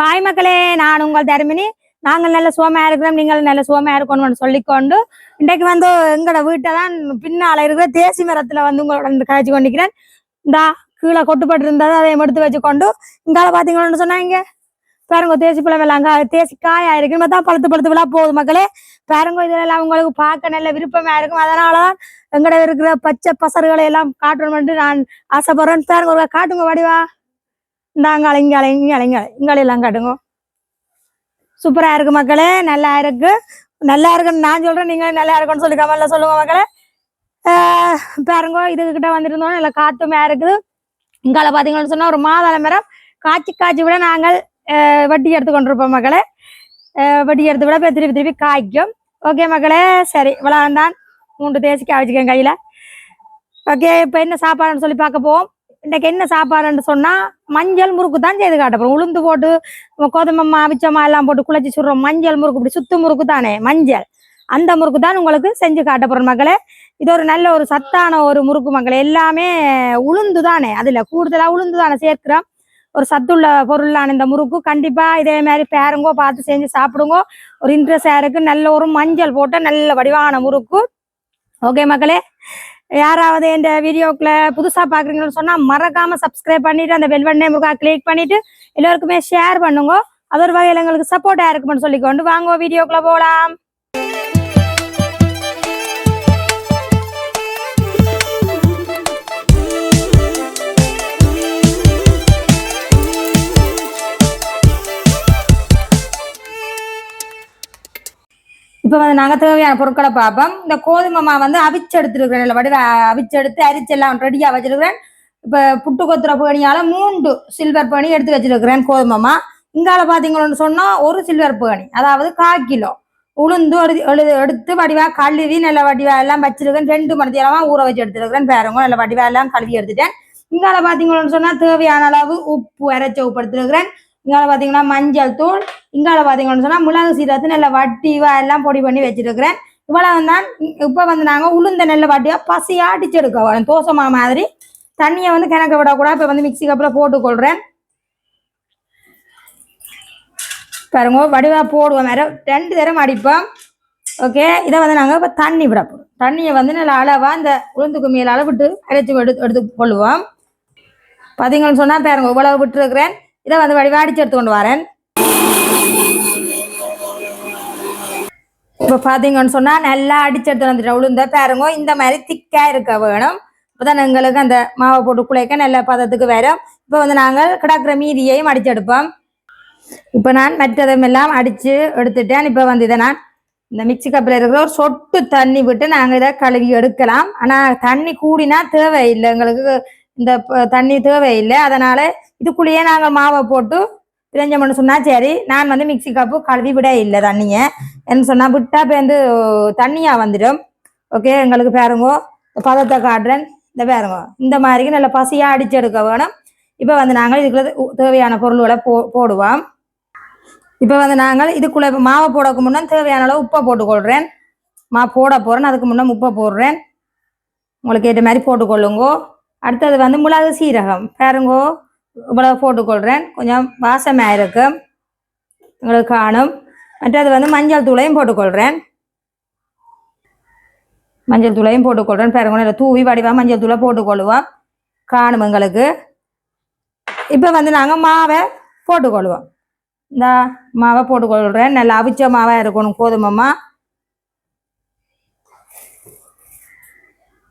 Hi மக்களே நான் உங்கள் தருமினி. நாங்கள் நல்ல சுவமா இருக்கிறோம் நீங்கள் நல்ல சுவமா இருக்கணும்னு சொல்லிக்கொண்டு இன்றைக்கு வந்து எங்களோட வீட்டை தான் பின்னால இருக்கிற தேசி மரத்துல வந்து உங்களோட இந்த காய்ச்சி கொண்டிருக்கிறேன். இந்தா கீழே கொட்டுப்பட்டு இருந்தது அதை எடுத்து வச்சுக்கொண்டு இங்கால பாத்தீங்கன்னு சொன்னாங்க பாருங்க தேசி பழம் எல்லாம் தேசி காயா இருக்கு. தான் பழுத்து பழுத்து விழா போகுது மக்களே. பாருங்க இதெல்லாம் உங்களுக்கு பார்க்க நல்ல விருப்பமா இருக்கும். அதனாலதான் எங்கட இருக்கிற பச்சை பசறுகளை எல்லாம் காட்டணும்னு நான் ஆசைப்படுறேன். பாருங்க ஒரு காட்டுங்க வடிவா. நாங்கள் அலைங்க அலைங்க அலைங்க. இங்கால எல்லாம் காட்டுங்க. சூப்பராக இருக்கு மக்களே. நல்லா இருக்கு. நல்லா இருக்குன்னு நான் சொல்கிறேன் நீங்க நல்லா இருக்குன்னு சொல்லி கமெண்ட்ல சொல்லுங்க மக்களே. பாருங்கோ பாருங்க இதுகிட்ட வந்துருந்தோம். நல்லா காத்துமே இருக்குது. இங்கால பார்த்தீங்கன்னு சொன்னால் ஒரு மாதாள மரம். காய்ச்சி காய்ச்சி விட நாங்கள் வட்டி எடுத்து கொண்டிருப்போம் மக்களே. வட்டி எடுத்து விட இப்போ திருப்பி திருப்பி காய்க்கும். ஓகே மக்களே. சரி இவ்வளவு தான் மூன்று தேய்ச்சி காய்ச்சிக்கேன் கையில். ஓகே இப்போ என்ன சாப்பாடுன்னு சொல்லி பார்க்க போவோம். இன்னைக்கு என்ன சாப்பாடுன்னு சொன்னா மஞ்சள் முறுக்கு தான் செய்து காட்டப்படும். உளுந்து போட்டு கோதுமை அவிச்சமா எல்லாம் போட்டு குழச்சி சுடுறோம் மஞ்சள் முறுக்கு இப்படி சுத்து முறுக்கு தானே மஞ்சள். அந்த முறுக்கு தான் உங்களுக்கு செஞ்சு காட்டப்படும் மக்களே. இது ஒரு நல்ல ஒரு சத்தான ஒரு முறுக்கு மக்களே. எல்லாமே உளுந்து தானே. அதுல கூடுதலா உளுந்து தானே சேர்க்கிறோம். ஒரு சத்துள்ள பொருளான இந்த முறுக்கு கண்டிப்பா இதே மாதிரி பேருங்கோ பார்த்து செஞ்சு சாப்பிடுங்கோ. ஒரு இன்ட்ரெஸ்டா இருக்கு. நல்ல ஒரு மஞ்சள் போட்ட நல்ல வடிவான முறுக்கு. ஓகே மக்களே. யாராவது இந்த வீடியோக்குள்ள புதுசா பாக்குறீங்கன்னு சொன்னா மறக்காம சப்ஸ்கிரைப் பண்ணிட்டு அந்த பெல் பட்டனை முருகா கிளிக் பண்ணிட்டு எல்லாருக்குமே ஷேர் பண்ணுங்க. அது ஒரு வகையில் எங்களுக்கு சப்போர்ட்டா இருக்கும்னு சொல்லிக்கொண்டு வாங்க வீடியோக்குள்ள போலாம். இப்போ வந்து நாங்கள் தேவையான பொருட்களை பார்ப்போம். இந்த கோதுமை மாவு வந்து அவிச்சு எடுத்துருக்கிறேன். இல்லை வடிவ அவிச்சு எடுத்து அரிச்செல்லாம் ரெடியாக வச்சிருக்கிறேன். இப்போ புட்டு கொத்துற பேணியால மூன்று சில்வர் பேணி எடுத்து வச்சிருக்கிறேன் கோதுமை மா. இங்கால பார்த்தீங்கன்னு சொன்னால் ஒரு சில்வர் பேணி. அதாவது கால் கிலோ. உளுந்து எடுத்து எழுது எடுத்து வடிவா கழுவி நல்ல வடிவா எல்லாம் வச்சிருக்கேன் ரெண்டு மணி ஊற வச்சு எடுத்துருக்கிறேன். பேருங்க நல்ல வடிவா எல்லாம் கழுவி எடுத்துட்டேன். இங்கால பார்த்தீங்கன்னு சொன்னால் தேவையான அளவு உப்பு அரைச்ச உப்பு எடுத்துருக்கிறேன். இங்கால பார்த்தீங்கன்னா மஞ்சள் தூள் இங்கால பார்த்தீங்கன்னு சொன்னால் மிளகு சீரகத்தை நல்ல வட்டிவா எல்லாம் பொடி பண்ணி வச்சிருக்கிறேன். இவ்வளவு தான் இப்போ வந்து நாங்கள் உளுந்த நெல்லை வாட்டியாக பசியாக அடிச்சு எடுக்க வரோம். தோசை மாதிரி. தண்ணியை வந்து கிணக்க விடக்கூடாது. இப்போ வந்து மிக்ஸி கப்பில் போட்டுக்கொள்கிறேன் பாருங்க வடிவாக போடுவோம் வேறு. ரெண்டு தரம் அடிப்போம். ஓகே இதை வந்து நாங்கள் இப்போ தண்ணி விட போகிறோம் தண்ணியை வந்து நல்லா அளவாக இந்த உளுந்துக்கு அளவு விட்டு அரைச்சி எடுத்து எடுத்து கொள்ளுவோம். பார்த்தீங்கன்னு சொன்னால் பாருங்க இவ்வளவு விட்டுருக்கிறேன். இதை வந்து வடிவாடிச்சு அடிச்சு எடுத்து கொண்டு வரேன். இப்போ பார்த்தீங்கன்னு சொன்னால் நல்லா அடிச்சு எடுத்து வந்துட்டேன். உளுந்த பாருங்க இந்த மாதிரி திக்காக இருக்க வேணும். இப்போதான் எங்களுக்கு அந்த மாவை போட்டு குழைக்க நல்ல பதத்துக்கு வரும். இப்போ வந்து நாங்கள் கிடக்கிற மீதியையும் அடிச்சு எடுப்போம். இப்போ நான் மற்றதும் அடித்து எடுத்துட்டேன். இப்போ வந்து இதை நான் இந்த மிக்ஸி கப்பில் இருக்கிற ஒரு சொட்டு தண்ணி விட்டு நாங்கள் இதை கழுவி எடுக்கலாம். ஆனால் தண்ணி கூடினா தேவையில்லை. எங்களுக்கு இந்த தண்ணி தேவையில்லை. அதனால் இதுக்குள்ளேயே நாங்கள் மாவை போட்டு பிரிஞ்சோம்னு சொன்னால் சரி நான் வந்து மிக்ஸி கப்பு கழுவி விட இல்லை தண்ணியை. என்ன சொன்னால் விட்டா இப்போ வந்து தண்ணியாக வந்துடும். ஓகே எங்களுக்கு பாருங்க பதத்தை காட்டுறேன். இந்த பாருங்க இந்த மாதிரிக்கு நல்லா பசியாக அடிச்சு எடுக்க வேணும். இப்போ வந்து நாங்கள் இதுக்குள்ள உ- தேவையான பொருள்களை போ போடுவோம். இப்போ வந்து நாங்கள் இதுக்குள்ள மாவை போடக்கு முன்னே தேவையான அளவு உப்பை போட்டுக்கொள்கிறேன் மா போட போகிறேன் அதுக்கு முன்னே உப்பை போடுறேன். உங்களுக்கு ஏற்ற மாதிரி போட்டுக்கொள்ளுங்கோ. அடுத்தது வந்து மிளகு சீரகம். பாருங்கோ இவ்வளவு போட்டுக்கொள்கிறேன் கொஞ்சம் வாசமாக இருக்கும் உங்களுக்கு காணும். மற்றது வந்து மஞ்சள் தூளையும் போட்டுக்கொள்கிறேன் மஞ்சள் தூளையும் போட்டுக்கொள்கிறேன் பிறகு தூவி வடிவாக மஞ்சள் தூளை போட்டுக்கொள்ளுவோம் காணும் எங்களுக்கு. இப்போ வந்து நாங்கள் மாவை போட்டுக்கொள்வோம். இந்த மாவை போட்டுக்கொள்கிறேன் நல்லா அவிச்ச மாவாக இருக்கணும் கோதுமைமா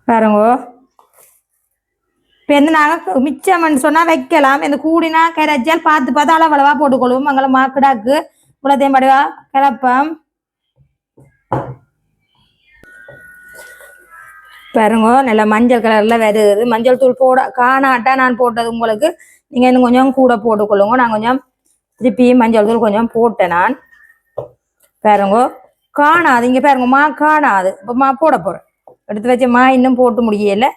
பாருங்க. இப்போ வந்து நாங்கள் மிச்சம்னு சொன்னால் வைக்கலாம். இந்த கூடினா கரைச்சால் பார்த்து பார்த்து அளவளவாக போட்டுக்கொள்வோம். மங்கள மாக்கிடாக்கு இவ்வளோத்தையும் படிவா கிளப்பம் பாருங்க நல்ல மஞ்சள் கலரில் விதகுது மஞ்சள் தூள் போட காணாட்டா நான் போட்டது உங்களுக்கு. நீங்கள் இன்னும் கொஞ்சம் கூட போட்டுக்கொள்ளுங்க. நான் கொஞ்சம் திருப்பி மஞ்சள் தூள் கொஞ்சம் போட்டேன் நான். பாருங்க காணாது. இங்கே பாருங்க மா காணாது. இப்போ மா போட போகிறேன் எடுத்து வச்ச மா இன்னும் போட்டு முடியலை.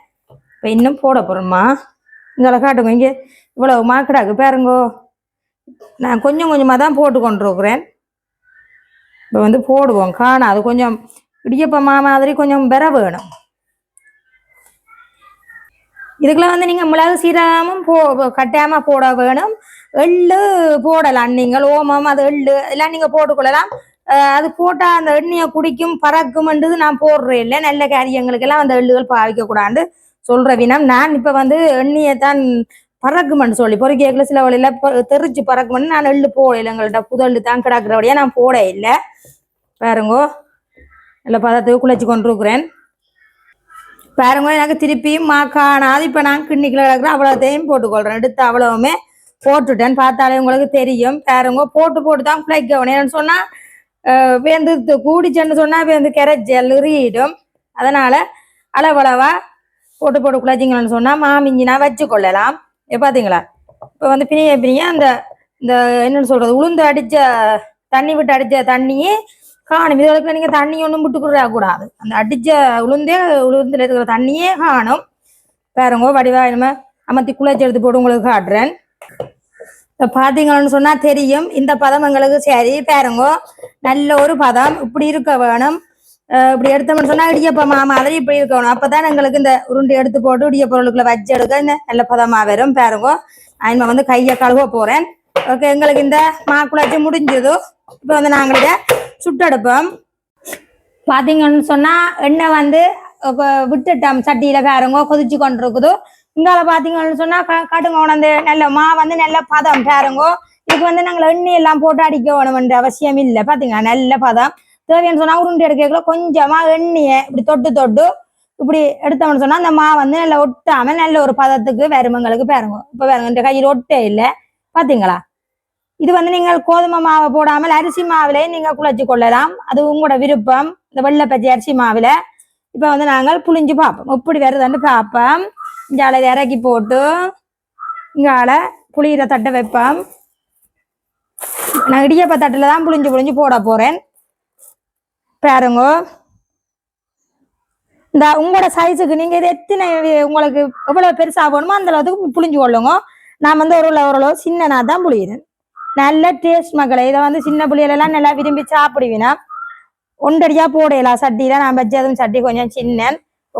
இப்போ இன்னும் போட போகிறோம்மா இங்கே காட்டுங்க. இங்கே இவ்வளவு மாக்கடாக்கு பாருங்கோ. நான் கொஞ்சம் கொஞ்சமாக தான் போட்டு கொண்டிருக்கிறேன் இப்போ வந்து போடுவோம். காணாது கொஞ்சம் இடியப்பமா மாதிரி கொஞ்சம் பெற வேணும். இதுக்கெல்லாம் வந்து நீங்கள் மிளகு சீரகமும் போ கட்டாயமாக போட வேணும். எள்ளு போடலாம் நீங்கள். ஓமம் அது எள்ளு எல்லாம் நீங்கள் போட்டுக்கொள்ளலாம். அது போட்டால் அந்த எண்ணெயை குடிக்கும் பறக்கும்ன்றது நான் போடுறேன் இல்லை. நல்ல காரியங்களுக்கெல்லாம் அந்த எள்ளுகள் பாவிக்கக்கூடாது. சொல்கிற சொல்ற வினம். நான் இப்ப வந்து எண்ணெயை தான் பறக்குமென்னு சொல்லி பொறுக்கேக்கில் சில வழியில ப- தெரிச்சு பறக்குமென்னு நான் எள்ளு போடல எங்கள்கிட்ட புதல் தான் கிடக்கிறபடியா நான் போட இல்லை. பாருங்கோ இல்லை பதத்துக்கு குளிச்சு கொண்டிருக்கிறேன். பாருங்க எனக்கு திருப்பியும் மா காணாது. இப்போ நான் கிண்ணிக்கில் கிடக்குறேன் அவ்வளோத்தையும் போட்டுக்கொள்கிறேன் எடுத்து அவ்வளவுமே போட்டுட்டேன். பார்த்தாலே உங்களுக்கு தெரியும். பாருங்க போட்டு போட்டு தான் குளிக்க வேணும். சொன்னால் வேந்து கூடிச்சேன்னு சொன்னால் வேந்து கரைச்சல் எறியிடும் அதனால் அளவளவா போட்டு போட்டு குழைச்சிங்கன்னு சொன்னால் மாமிஞ்சினா வச்சு கொள்ளலாம். பார்த்தீங்களா இப்போ வந்து பிணிய பிணிய அந்த இந்த என்னென்னு சொல்கிறது உளுந்து அடித்த தண்ணி விட்டு அடித்த தண்ணியே காணும். இதுவரைக்கும் நீங்கள் தண்ணி ஒன்றும் விட்டு கொடுக்க கூடாது. அந்த அடித்த உளுந்தே உளுந்தில் இருக்கிற தண்ணியே காணும். பாருங்க வடிவா நம்ம அமர்த்தி குழைச்சி எடுத்து போட்டு உங்களுக்கு காட்டுறேன். இப்போ பார்த்தீங்கன்னு சொன்னால் தெரியும். இந்த பதம் எங்களுக்கு சரி. பாருங்க நல்ல ஒரு பதம். இப்படி இருக்க வேணும். இப்படி எடுத்தோம்னு சொன்னா இடியப்பமா மாதிரி இப்படி இருக்கணும். அப்பதான் எங்களுக்கு இந்த உருண்டை எடுத்து போட்டு இடிய பொருளுக்குள்ள வச்சு எடுக்க இந்த நல்ல பதமா வரும். பாருங்க. நான் வந்து கையை கழுவ போறேன். ஓகே எங்களுக்கு இந்த மாக்குழாச்சி முடிஞ்சது. இப்போ வந்து நாங்கள் இதை சுட்டெடுப்போம். பாத்தீங்கன்னு சொன்னா எண்ணெய் வந்து விட்டுட்டோம் சட்டியில பாருங்க கொதிச்சு கொண்டு இருக்குது இங்கால பாத்தீங்கன்னு சொன்னா க- உணர்ந்து நல்ல மா வந்து நல்ல பதம் பாருங்க. இதுக்கு வந்து நாங்கள் எண்ணெய் எல்லாம் போட்டு அடிக்க வேணும்ன்ற அவசியம் இல்லை. பாத்தீங்க நல்ல பதம். தேவையான சொன்னா உருண்டை எடுக்கல கொஞ்சமா எண்ணெயை இப்படி தொட்டு தொட்டு இப்படி எடுத்தோம்னு சொன்னா அந்த மா வந்து நல்லா ஒட்டாம நல்ல ஒரு பதத்துக்கு வருமங்களுக்கு பாருங்க இப்ப பாருங்க இந்த கையில் ஒட்டே இல்லை. பாத்தீங்களா? இது வந்து நீங்கள் கோதுமை மாவை போடாமல் அரிசி மாவிலே நீங்கள் குழச்சி கொள்ளலாம். அது உங்களோட விருப்பம். இந்த வெள்ளை பச்சை அரிசி மாவில் இப்ப வந்து நாங்கள் புளிஞ்சு பார்ப்போம். எப்படி வருதுன்னு பார்ப்போம். இந்த அளவு இறக்கி போட்டு இங்கால புளியிற தட்டை வைப்போம். நான் இடியப்ப தட்டில் தான் புளிஞ்சு புளிஞ்சு போட போறேன். பாருங்க. இந்த உங்களோட சைஸுக்கு நீங்க இது எத்தனை உங்களுக்கு எவ்வளவு பெருசா வேணுமோ அந்த அளவுக்கு புளிஞ்சு கொள்ளுங்க. நான் வந்து ஒரு ஓரளவு சின்னனா தான் புளியிறேன் நல்ல டேஸ்ட் மக்களை இதை வந்து சின்ன புளியலெல்லாம் நல்லா விரும்பி சாப்பிடுவீனா ஒன்றடியா போடலாம். சட்டியில நான் வச்சதும் சட்டி கொஞ்சம் சின்ன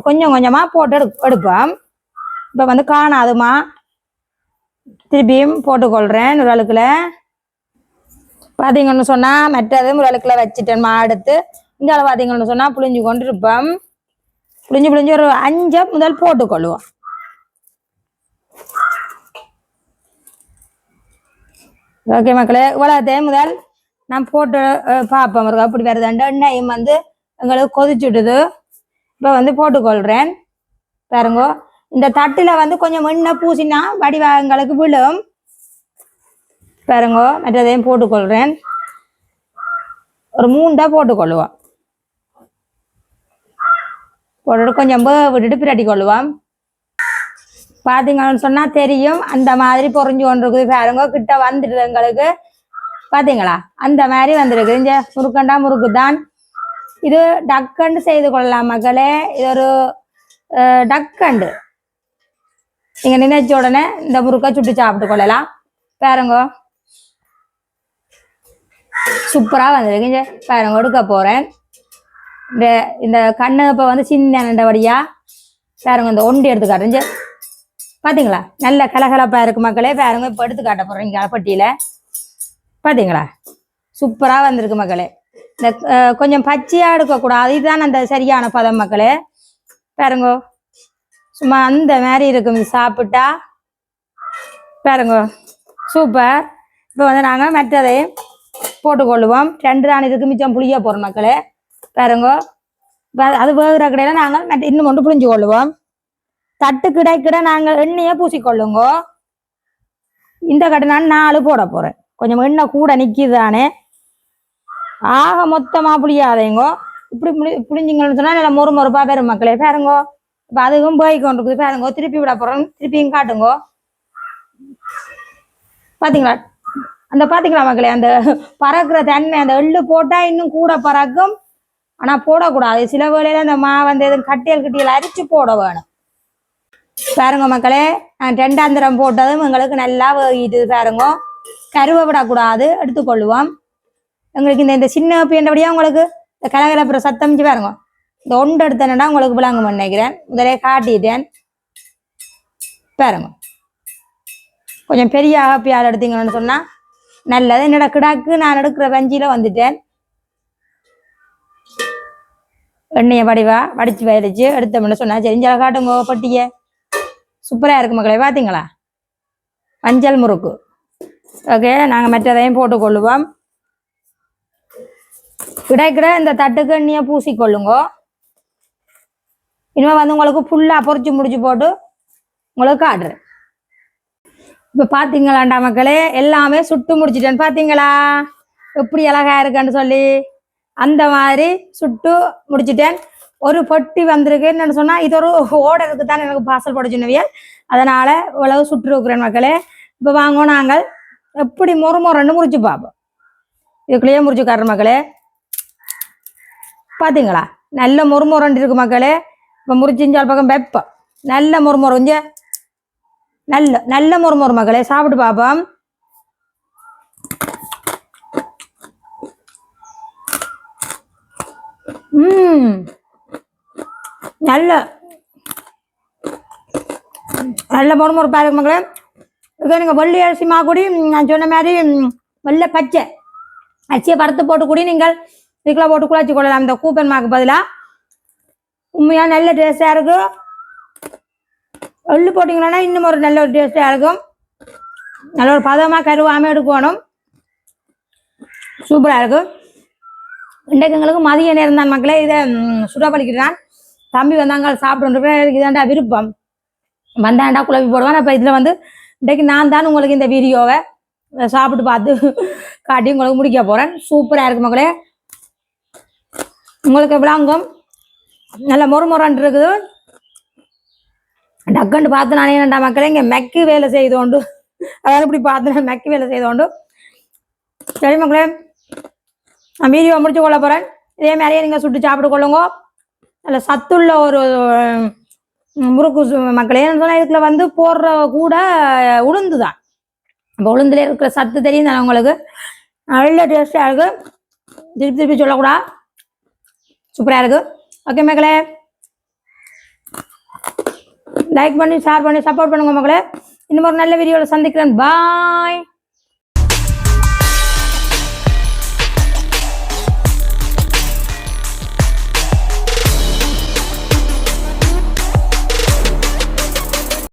கொஞ்சம் கொஞ்சமா போட்டு எடு எடுப்போம். இப்போ வந்து காணாதுமா? திருப்பியும் போட்டுக்கொள்றேன் ஒரு அழுக்குல பார்த்தீங்கன்னு சொன்னா மற்றதும் ஒரு அழுக்குல வச்சுட்டேன்மா அடுத்து. இந்த அளவு பார்த்தீங்கன்னு சொன்னா புளிஞ்சு கொண்டு இருப்போம் புளிஞ்சு புளிஞ்சு ஒரு அஞ்சு முதல் போட்டுக்கொள்ளுவோம். ஓகே மக்களே இவ்வளோத்தையும் முதல் நான் போட்டு பார்ப்போம். இருக்கா அப்படி வருதாண்டு எண்ணெயும் வந்து எங்களுக்கு கொதிச்சுட்டுது. இப்போ வந்து போட்டுக்கொள்கிறேன் பாருங்க இந்த தட்டில் வந்து கொஞ்சம் எண்ணெய் பூசினா வடிவா எங்களுக்கு விழும். பாருங்க மற்றதையும் போட்டுக்கொள்கிறேன் ஒரு மூண்டா போட்டுக்கொள்ளுவோம். போட்டுட்டு கொஞ்சம் விட்டுட்டு பிரட்டி கொள்ளுவோம். பார்த்தீங்கன்னு சொன்னா தெரியும். அந்த மாதிரி பொறிஞ்சு கொண்டு இருக்குது பாருங்க கிட்ட வந்துடுது எங்களுக்கு. பாத்தீங்களா? அந்த மாதிரி வந்திருக்கு இந்த முறுக்கண்டா முறுக்கு தான் இது டக்கண்டு செய்து கொள்ளலாம் மக்களே. இது ஒரு டக்கண்டு. நீங்கள் நினைச்ச உடனே இந்த முறுக்கை சுட்டு சாப்பிட்டு கொள்ளலாம். பாருங்க. சூப்பரா வந்திருக்கு. இங்கே பாருங்க எடுக்க போறேன். இந்த இந்த கண்ணு இப்போ வந்து சின்னண்டபடியா பாருங்க இந்த ஒண்டி எடுத்து காட்டுறேன் இங்க. பாத்தீங்களா? நல்ல கலகலப்பா இருக்கு மக்களே. பாருங்க இப்ப எடுத்து காட்ட போறேன் இங்க பட்டியல பாத்தீங்களா? சூப்பரா வந்திருக்கு மக்களே. இந்த கொஞ்சம் பச்சையா எடுக்கக்கூடாது. இதுதான் அந்த சரியான பதம் மக்களே. பாருங்க சும்மா அந்த மாதிரி இருக்கும். சாப்பிட்டா. பாருங்க சூப்பர். இப்போ வந்து நாங்கள் மற்றதையும் போட்டுக்கொள்ளுவோம். ரெண்டு தான் இதுக்கு மிச்சம் புளிய போகிறோம் மக்களே. பாருங்கோ. அது வேகிற கடையில நாங்கள் மற்ற இன்னும் ஒன்று புரிஞ்சு கொள்ளுவோம் தட்டு கிடைக்கிட நாங்கள் எண்ணெயை பூசிக்கொள்ளுங்கோ. இந்த கடை நான் நாலு போட போகிறேன் கொஞ்சம் எண்ணெய் கூட நிற்கிதானே ஆக மொத்தமாக புளியாதேங்கோ. இப்படி புளி புளிஞ்சிங்கன்னு சொன்னால் நல்லா மொறு மொறுப்பாக வரும் மக்களே. பாருங்கோ. இப்போ அதுவும் போய்க்கொண்டு இருக்குது பாருங்கோ. திருப்பி விட போகிறோம் திருப்பியும் காட்டுங்கோ. பாத்தீங்களா? அந்த பாத்தீங்களா மக்களே? அந்த பறக்கிற தன்மை அந்த எள்ளு போட்டா இன்னும் கூட பறக்கும். ஆனால் போடக்கூடாது. சில வேளையில அந்த மா வந்து எதுவும் கட்டியல் கட்டியல் அரிச்சு போட வேணும். பாருங்க மக்களே நான் ரெண்டாந்திரம் போட்டதும் எங்களுக்கு நல்லா இது பாருங்க. கருவை விடக்கூடாது எடுத்துக்கொள்ளுவோம் எங்களுக்கு இந்த இந்த சின்ன பீண்டபடியா உங்களுக்கு இந்த கலகலப்புற சத்தம் பாருங்க. இந்த ஒன்று எடுத்தேன்னா உங்களுக்கு விளங்கும் நினைக்கிறேன். முதலே காட்டிட்டேன். பாருங்க. கொஞ்சம் பெரிய ஆப்பியால் எடுத்தீங்கன்னு சொன்னால் நல்லது. என்னோட கிடாக்கு நான் எடுக்கிற வஞ்சியில் வந்துட்டேன். எண்ணெயை வடிவா வடிச்சு வடிச்சு எடுத்தோம்னு சொன்னா செஞ்சல காட்டுங்க பட்டிய. சூப்பராக இருக்கு மக்களே பார்த்தீங்களா மஞ்சள் முறுக்கு. ஓகே நாங்கள் மற்றதையும் போட்டுக்கொள்ளுவோம் கிடைக்கிட இந்த தட்டுக்கு எண்ணியை பூசிக்கொள்ளுங்க இனிமே வந்து உங்களுக்கு ஃபுல்லாக பொறிச்சு முடிச்சு போட்டு உங்களுக்கு காட்டுறேன். இப்போ பார்த்தீங்களாண்டா மக்களே எல்லாமே சுட்டு முடிச்சிட்டேன். பார்த்தீங்களா எப்படி அழகா இருக்குன்னு சொல்லி. அந்த மாதிரி சுட்டு முடிச்சிட்டேன். ஒரு பொட்டி வந்திருக்கு என்னன்னு சொன்னா இது ஒரு ஓடருக்கு தான் எனக்கு பார்சல் போட சொன்னவியல் அதனால இவ்வளவு சுட்டு இருக்கிறேன் மக்களே. இப்ப வாங்குவோம் நாங்கள். எப்படி மொறு மொரன்னு முறிச்சு பார்ப்போம். இதுக்குள்ளேயே முறிச்சு காட்டுற மக்களே. பாத்தீங்களா? நல்ல மொறு இருக்கு மக்களே. இப்ப முறிச்சிஞ்சால் பக்கம் வெப்பம். நல்ல முறுமுறை மொறுஞ்ச நல்ல நல்ல முறுமுறை மக்களே. சாப்பிட்டு பார்ப்போம் ம் நல்ல. நல்ல மொறு மொறு பாருங்க மக்களே. இது நீங்கள் வெள்ளி அரிசி மா கூடி நான் சொன்ன மாதிரி வெள்ளை பச்சை. அரிசியை வறுத்து போட்டு கூடி நீங்கள். இதுக்குள்ள போட்டு குழச்சி கொள்ளலாம் இந்த கூப்பன் மாக்கு பதிலாக உண்மையாக நல்ல டேஸ்டாக இருக்கும் எள்ளு போட்டிங்கன்னா இன்னும் ஒரு நல்ல ஒரு டேஸ்டாக இருக்கும். நல்ல ஒரு பதமாக கருவாமல் எடுக்கணும் சூப்பராக இருக்கும் இன்றைக்கு எங்களுக்கு மதிய நேரம் தான் மக்களே. இதை சுட பழிக்கிறான் தம்பி வந்தாங்க சாப்பிட்டு இதாண்டா விருப்பம். வந்தாண்டா குழம்பி போடுவான். அப்போ இதில் வந்து இன்றைக்கு நான் தான் உங்களுக்கு இந்த வீடியோவை சாப்பிட்டு பார்த்து காட்டி உங்களுக்கு முடிக்க போகிறேன் சூப்பராக இருக்கு மக்களே. உங்களுக்கு விளாங்கும். நல்ல மொறு இருக்குது. டக்குன்னு பார்த்து நானே வேண்டாம் மக்களே இங்கே மெக்கு வேலை செய்தோண்டு அதாவது இப்படி பார்த்து மெக்கு வேலை செய்தோண்டு சரி மக்களே நான் வீடியோ முடிச்சு கொள்ள போகிறேன் இதே மாதிரியே நீங்கள் சுட்டு சாப்பிட்டு கொள்ளுங்க. நல்ல சத்துள்ள ஒரு முறுக்கு சு- மக்களே. ஏன்னு சொன்னால் இதுக்குள்ள வந்து போடுற கூட உளுந்து தான் இப்போ உளுந்துல இருக்கிற சத்து தெரியும் தானே உங்களுக்கு? நல்ல டேஸ்டாக இருக்குது திருப்பி திருப்பி சொல்லக்கூடாது சூப்பராக இருக்குது ஓகே மக்களே. லைக் பண்ணி ஷேர் பண்ணி சப்போர்ட் பண்ணுங்க மக்களே. இன்னும் ஒரு நல்ல வீடியோவில் சந்திக்கிறேன். பாய்